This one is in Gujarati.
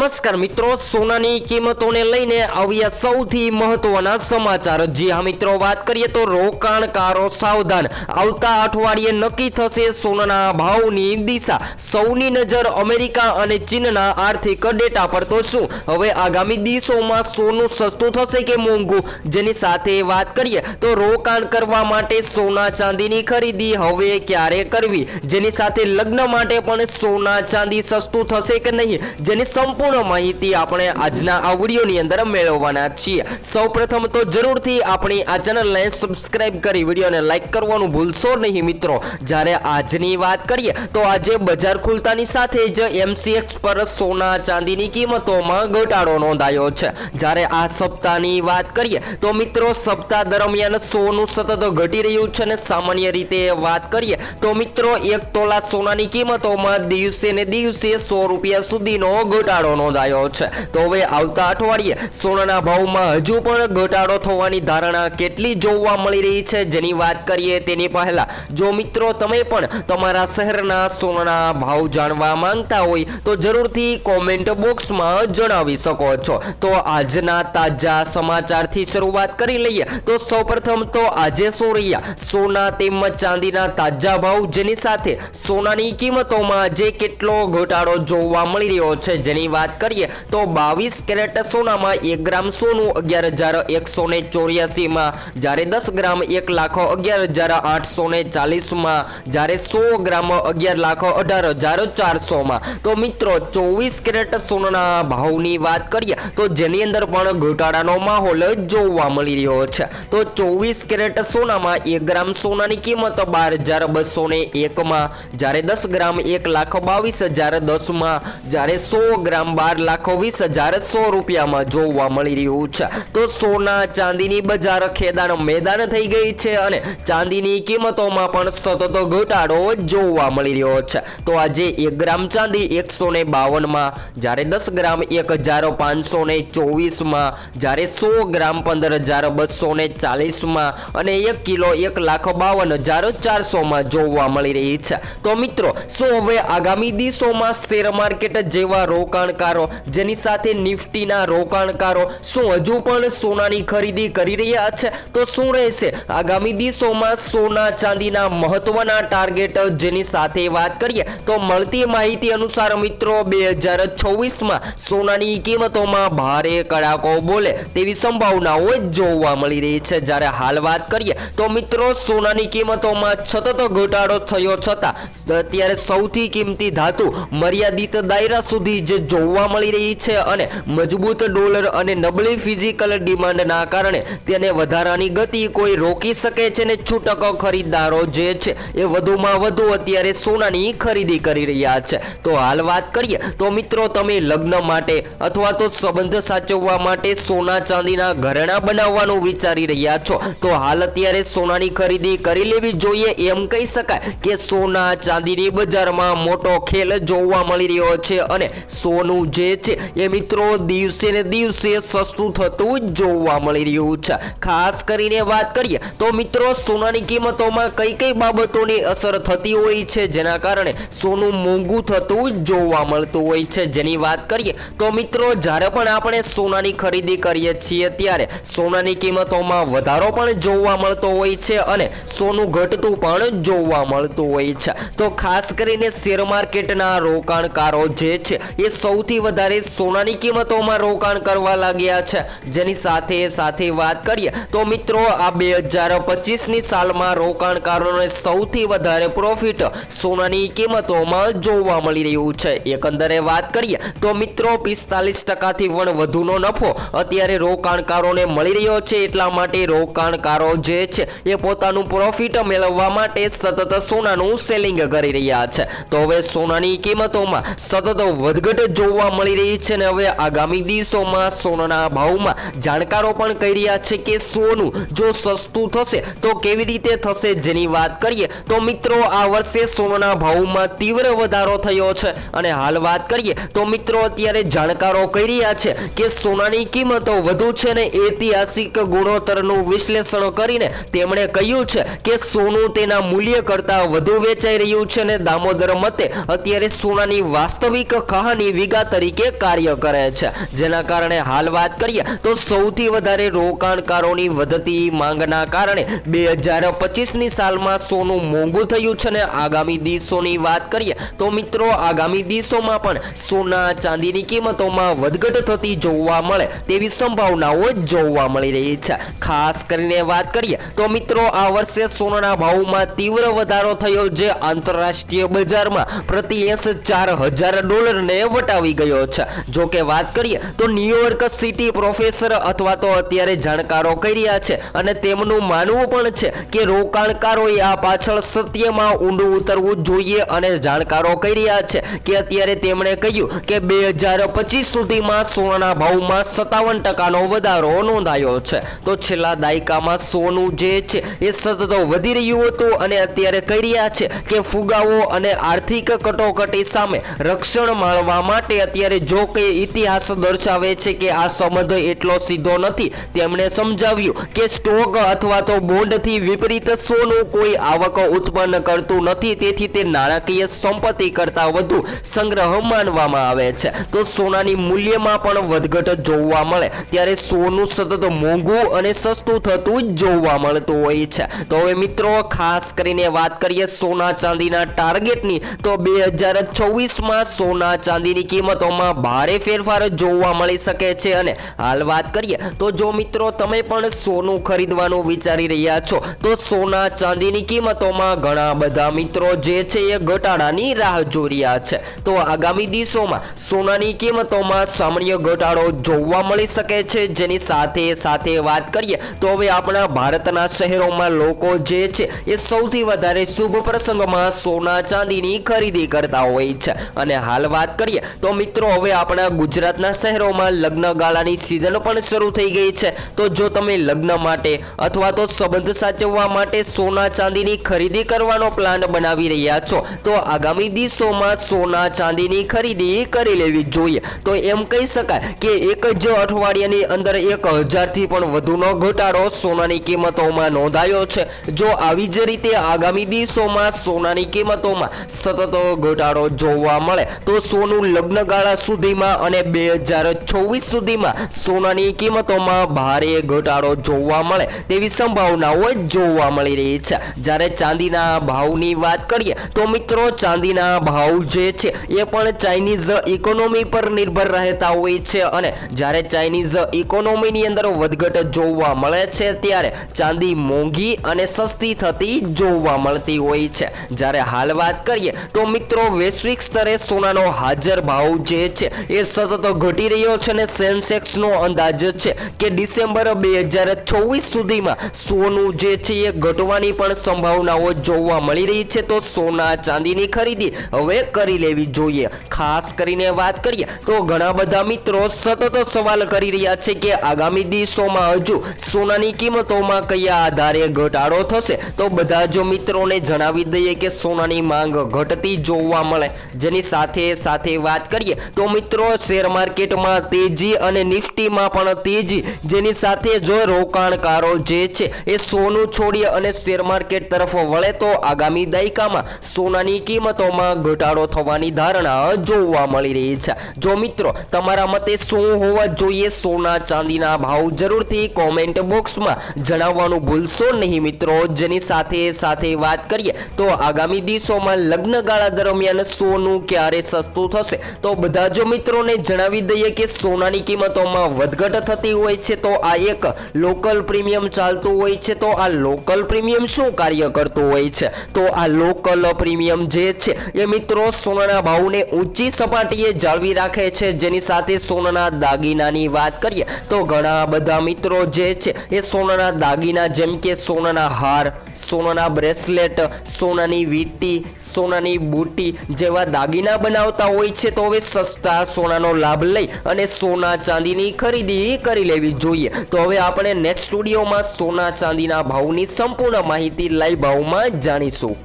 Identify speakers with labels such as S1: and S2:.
S1: નમસ્કાર મિત્રો, સોનાની કિંમતોને લઈને આવ્યા સૌથી મહત્વના સમાચાર. જી હા મિત્રો, વાત કરીએ તો રોકાણકારો સાવધાન. આવતા અઠવાડિયે નક્કી થશે સોનાના ભાવની દિશા. સૌની નજર અમેરિકા અને ચીનના આર્થિક ડેટા પર તો શું? હવે આગામી દિવસોમાં સોનું સસ્તું થશે કે મોંઘું? જેની સાથે વાત કરીએ તો રોકાણ કરવા માટે સોના ચાંદીની ખરીદી હવે ક્યારે કરવી? જેની સાથે લગ્ન માટે પણ સોના ચાંદી સસ્તું થશે કે નહીં? જેની સંપૂર્ણ માહિતી આપણે આજના આ વિડીયોની અંદર મેળવવાના છીએ. સૌપ્રથમ તો જરૂરથી આપણી આ ચેનલને સબસ્ક્રાઇબ કરી વિડીયોને લાઈક કરવાનું ભૂલશો નહીં મિત્રો. જ્યારે આજની વાત કરીએ, તો આજે બજાર ખુલતાની સાથે જ એમસીએક્સ પર સોના ચાંદીની કિંમતોમાં ઘટાડો નોંધાયો છે. જ્યારે આ સપ્તાહની વાત કરીએ, તો મિત્રો સપ્તાહ દરમિયાન સોનું સતત ઘટી રહ્યું છે અને સામાન્ય રીતે વાત કરીએ, તો મિત્રો એક તોલા સોનાની કિંમતોમાં દિવસે ને દિવસે સો રૂપિયા સુધીનો ઘટાડો નોંધાયો છે. તો હવે આવતા અઠવાડિયે સોનાના ભાવમાં હજુ પણ ઘટાડો થવાની ધારણા કેટલી જોવા મળી રહી છે જેની વાત કરીએ તેની પહેલા. જો મિત્રો તમે પણ તમારા શહેરના સોનાના ભાવ જાણવા માંગતા હોય તો જરૂરથી કોમેન્ટ બોક્સમાં જણાવી શકો છો. તો આજના તાજા સમાચારથી શરૂઆત કરી લઈએ. તો સૌપ્રથમ તો આજે શું રહ્યા સોના તેમજ ચાંદીના તાજા ભાવ જેની સાથે સોનાની કિંમતોમાં જે કેટલો ઘટાડો જોવા મળી રહ્યો છે જેની વાત કરીએ તો બાવીસ કેરેટ સોનામાં એક ગ્રામ સોનું અગિયાર હજાર એકસો ને ચોર્યાસીમાં. જ્યારે દસ ગ્રામ એક લાખ અગિયાર હજાર આઠસો ને ચાલીસમાં. જ્યારે સો ગ્રામ અગિયાર લાખ અઢાર હજાર ચારસોમાં. તો મિત્રો, ચોવીસ કેરેટ સોનાના ભાવની વાત કરીએ તો જેની અંદર પણ ઘટાડાનો માહોલ જોવા મળી રહ્યો છે. તો ચોવીસ કેરેટ સોનામાં એક ગ્રામ સોનાની કિંમત બાર હજાર બસો ને એકમાં. જ્યારે દસ ગ્રામ એક લાખ બાવીસ હજાર દસમાં. જ્યારે સો ગ્રામ બાર લાખો વીસ હજાર સો રૂપિયામાં જોવા મળી રહ્યું છે. તો સોના ચાંદીની બજાર ખેદાન મેદાન થઈ ગઈ છે અને ચાંદીની કિંમતોમાં પણ સતત ઘટાડો જોવા મળી રહ્યો છે. તો આજે એક ગ્રામ ચાંદી એકસો ને બાવનમાં, જ્યારે દસ ગ્રામ એક હજાર પાંચસો ને ચોવીસમાં, જ્યારે સો ગ્રામ પંદર હજાર બસો ને ચાલીસમાં અને એક કિલો એક લાખ બાવન હજાર ચારસોમાં જોવા મળી રહી છે. તો મિત્રો, શું હવે આગામી દિવસોમાં શેર માર્કેટ જેવા રોકાણકારો જેની સાથે નિફ્ટીના રોકાણકારો, શું હજુ પણ સોનાની ખરીદી કરી રહ્યા છે? તો શું રહેશે? આગામી દિવસોમાં સોના ચાંદીના મહત્વના ટાર્ગેટ જેની સાથે વાત કરીએ, તો મળતી માહિતી અનુસાર મિત્રો, બે હજાર છવ્વીસમાં સોનાની કિંમતોમાં ભારે કડાકો બોલે તેવી સંભાવનાઓ જોવા મળી રહી છે. જ્યારે હાલ વાત કરીએ, તો મિત્રો, સોનાની કિંમતોમાં સતત ઘટાડો થયો છતાં, અત્યારે સૌથી કિંમતી ધાતુ મર્યાદિત દાયરા સુધી જે જોવા મળી રહી છે અને મજબૂત ડોલર અને નબળી ફિઝિકલ ડિમાન્ડના કારણે તેને વધારાની ગતિ કોઈ રોકી શકે છે ને છૂટક ખરીદદારો જે છે એ વધુમાં વધુ અત્યારે સોનાની ખરીદી કરી રહ્યા છે. તો હાલ વાત કરીએ તો મિત્રો તમે લગ્ન માટે અથવા તો સંબંધ સાચવવા માટે સોના ચાંદીના ઘરેણા બનાવવાનું વિચારી રહ્યા છો. તો હાલ અત્યારે સોનાની ખરીદી કરી લેવી જોઈએ એમ કહી શકાય કે સોના ચાંદીની બજારમાં મોટો ખેલ જોવા મળી રહ્યો છે અને સોનું જે છે એ મિત્રો દિવસે ને દિવસે સસ્તું થતું જોવા મળી રહ્યું છે. ખાસ કરીને વાત કરીએ તો મિત્રો સોનાની કિંમતોમાં કઈ કઈ બાબતોની અસર થતી હોય છે? જેના કારણે સોનું મોંઘું થતું જોવા મળતું હોય છે. જેની વાત કરીએ તો મિત્રો જ્યારે પણ આપણે સોનાની ખરીદી કરીએ છીએ ત્યારે સોનાની કિંમતોમાં વધારો પણ જોવા મળતો હોય છે અને સોનું ઘટતું પણ જોવા મળતું હોય છે. તો ખાસ કરીને શેર માર્કેટના રોકાણકારો જે છે એ સૌથી વધારે સોનાની કિંમતોમાં રોકાણ કરવા લાગ્યા છે. જેની સાથે સાથે વાત કરીએ તો મિત્રો, આ બે હજાર પચીસની સાલમાં રોકાણકારોને સૌથી વધારે પ્રોફિટ સોનાની કિંમતોમાં જોવા મળી રહ્યું છે. એકંદરે વાત કરીએ તો મિત્રો, પિસ્તાલીસ ટકાથી પણ વધુનો નફો અત્યારે રોકાણકારોને મળી રહ્યો છે. એટલા માટે રોકાણકારો જે છે એ પોતાનું પ્રોફિટ મેળવવા માટે સતત સોનાનું સેલિંગ કરી રહ્યા છે. તો હવે સોનાની કિંમતોમાં સતત વધઘટ જોવા મળી રહી છે અને હવે આગામી દિવસોમાં સોનાના ભાવમાં જાણકારો પણ કહી રહ્યા છે કે સોનું જો સસ્તું થશે તો કેવી રીતે થશે જેની વાત કરીએ તો મિત્રો આ વર્ષે સોનાના ભાવમાં તીવ્ર વધારો થયો છે. અને હાલ વાત કરીએ તો મિત્રો અત્યારે જાણકારો કહી રહ્યા છે કે સોનાની કિંમતો વધુ છે ને ઐતિહાસિક ગુણોત્તરનું વિશ્લેષણ કરીને તેમણે કહ્યું છે કે સોનું તેના મૂલ્ય કરતાં વધુ વેચાઈ રહ્યું છે ને દામોદર મતે અત્યારે સોનાની વાસ્તવિક કહાની વિગત તરીકે કાર્ય કરે છે. જેના કારણે હાલ વાત કરીએ તો સૌથી વધારે રોકાણકારોની વધતી માંગના કારણે બે હજાર પચીસની સાલમાં સોનું મોંઘું થયું છે ને આગામી દિવસોની વાત કરીએ તો મિત્રો આગામી દિવસોમાં પણ સોના ચાંદીની કિંમતોમાં વધઘટ થતી જોવા મળે તેવી સંભાવનાઓ જોવા મળી રહી છે. ખાસ કરીને વાત કરીએ તો મિત્રો આ વર્ષે સોનાના ભાવમાં તીવ્ર વધારો થયો જે આંતરરાષ્ટ્રીય બજારમાં પ્રતિ એસ ચાર હજાર ડોલરને વટાવી ગયો છે. જો કે વાત કરીએ તો ન્યુયોર્ક સિટી પ્રોફેસર અથવા તો અત્યારે જાણકારો કહી રહ્યા છે અને તેમનું માનવું પણ છે કે રોકાણકારોએ આ પાછળ સત્યમાં ઊંડું ઉતરવું જોઈએ અને જાણકારો કહી રહ્યા છે કે અત્યારે તેમણે કહ્યું કે બે હજાર પચીસ સુધીમાં સોનાના ભાવમાં સત્તાવન ટકાનો વધારો નોંધાયો છે. તો છેલ્લા દાયકામાં સોનું જે છે એ સતત વધી રહ્યું હતું અને અત્યારે કહી રહ્યા છે કે ફુગાવો અને આર્થિક કટોકટી સામે રક્ષણ માણવા માટે અત્યારે જો કે ઇતિહાસ દર્શાવે છે કે આ સંબંધ એટલો સીધો નથી. તેમણે સમજાવ્યું કે સ્ટોક અથવા તો બોન્ડથી વિપરીત સોનું કોઈ આવક ઉત્પન્ન કરતું નથી, તેથી તે નાણાકીય સંપત્તિ કરતાં વધુ સંગ્રહ માનવામાં આવે છે. તો સોનાની મૂલ્યમાં પણ વધઘટ જોવા મળે. ત્યારે સોનું સતત મોંઘું અને સસ્તું થતું જોવા મળતું હોય છે. તો હવે મિત્રો, ખાસ કરીને વાત કરીએ સોના ચાંદીના ટાર્ગેટની, તો બે હજાર છવ્વીસમાં સોના ચાંદીની કિંમતોમાં ભારે ફેરફાર જોવા મળી શકે છે અને હાલ વાત કરીએ તો જો મિત્રો તમે પણ સોનું ખરીદવાનું વિચારી રહ્યા છો, તો સોના ચાંદીની કિંમતોમાં ઘણા બધા મિત્રો જે છે એ ઘટાડાની રાહ જોઈ રહ્યા છે. તો આગામી દિવસોમાં સોનાની કિંમતોમાં સામાન્ય ઘટાડો જોવા મળી શકે છે. જેની સાથે સાથે વાત કરીએ તો હવે આપણા ભારતના શહેરોમાં લોકો જે છે એ સૌથી વધારે શુભ પ્રસંગમાં સોના ચાંદીની ખરીદી કરતા હોય છે. અને હાલ વાત કરીએ તો મિત્રો હવે આપણા ગુજરાતના શહેરોમાં લગ્ન ગાળાની સિઝન પણ શરૂ થઈ ગઈ છે. તો જો તમે લગ્ન માટે અથવા તો સંબંધ સાચવવા માટે સોના ચાંદીની ખરીદી કરવાનો પ્લાન બનાવી રહ્યા છો, તો આગામી દિવસોમાં સોના ચાંદીની ખરીદી કરી લેવી જોઈએ. તો એમ કહી શકાય કે એક જ અઠવાડિયાની અંદર એક હજારથી પણ વધુનો ઘટાડો સોનાની કિંમતોમાં નોંધાયો છે. જો આવી જ રીતે આગામી દિવસોમાં સોનાની કિંમતોમાં સતત ઘટાડો જોવા મળે, તો સોનું લગ્નગાળા સુધીમાં અને બે હજાર છવ્વીસ સુધીમાં સોનાની કિંમતોમાં ભારે ઘટાડો જોવા મળે તેવી સંભાવનાઓ જોવા મળી રહી છે. જ્યારે ચાંદીના ભાવની વાત કરીએ તો મિત્રો, ચાંદીના ભાવ જે છે એ પણ ચાઇનીઝ ઇકોનોમી પર નિર્ભર રહેતા હોય છે અને જ્યારે ચાઇનીઝ ઇકોનોમીની અંદર વધઘટ જોવા મળે છે ત્યારે ચાંદી મોંઘી અને સસ્તી થતી જોવા મળતી હોય છે. જ્યારે હાલ વાત કરીએ તો મિત્રો, વૈશ્વિક સ્તરે સોનાનો હાજર ભાવ જે છે એ સતત ઘટી રહ્યો છે અને સેન્સેક્સનો અંદાજ છે કે ડિસેમ્બર બે હજાર છવ્વીસ સુધીમાં સોનું જે છે એ ઘટવાની પણ સંભાવનાઓ જોવા મળી રહી છે. તો સોના ચાંદીની ખરીદી હવે કરી લેવી જોઈએ. ખાસ કરીને વાત કરીએ તો ઘણા બધા મિત્રો સતત સવાલ કરી રહ્યા છે કે આગામી દિવસોમાં હજુ સોનાની કિંમતોમાં કયા આધારે ઘટાડો થશે? તો બધા જો મિત્રોને જણાવી દઈએ કે સોનાની માંગ ઘટતી જોવા મળે. જેની સાથે સાથે વાત કરીએ તો મિત્રો શેર માર્કેટમાં તેજી અને નિફ્ટીમાં પણ તેજી. જેની સાથે જો રોકાણકારો જે છે, એ સોનું છોડી અને શેર માર્કેટ તરફ વળે તો આગામી દાયકામાં સોનાની કિંમતોમાં ઘટાડો થવાની ધારણા જોવા મળી રહી છે. જો મિત્રો, તમારા મતે શું હોવા જોઈએ? સોના ચાંદીના ભાવ જરૂરથી કોમેન્ટ બોક્સમાં જણાવવાનું ભૂલશો નહીં મિત્રો. જેની સાથે સાથે વાત કરીએ, તો આગામી દિવસોમાં લગ્નગાળા દરમિયાન સોનું ક્યારે સસ્તું થશે? તો બધા જો મિત્રોને જણાવી દઈએ કે સોનાની કિંમતોમાં વધઘટ થતી હોય છે તો આ એક લોકલ પ્રીમિયમ ચાલતું હોય છે તો આ લોકલ પ્રીમિયમ શું કાર્ય કરતું હોય છે? તો આ લોકલ પ્રીમિયમ જે છે એ મિત્રો સોનાના ભાવને ઊંચી સપાટીએ જાળવી રાખે છે. જેની સાથે સોનાના દાગીનાની વાત કરીએ તો ઘણા બધા મિત્રો જે છે એ સોનાના દાગીના જેમ કે સોનાના હાર, સોનાના બ્રેસલેટ, સોનાની વીંટી, સોનાની બુટી જેવા દાગીના બનાવતા હોય છે. તો હવે સસ્તા સોનાનો લાભ લઈ અને સોના ચાંદીની ખરીદી કરી લેવી જોઈએ. તો હવે આપણે નેક્સ્ટ સ્ટુડિયોમાં સોના ચાંદીના ભાવની સંપૂર્ણ માહિતી લાઈવ ભાવમાં જાણીશું.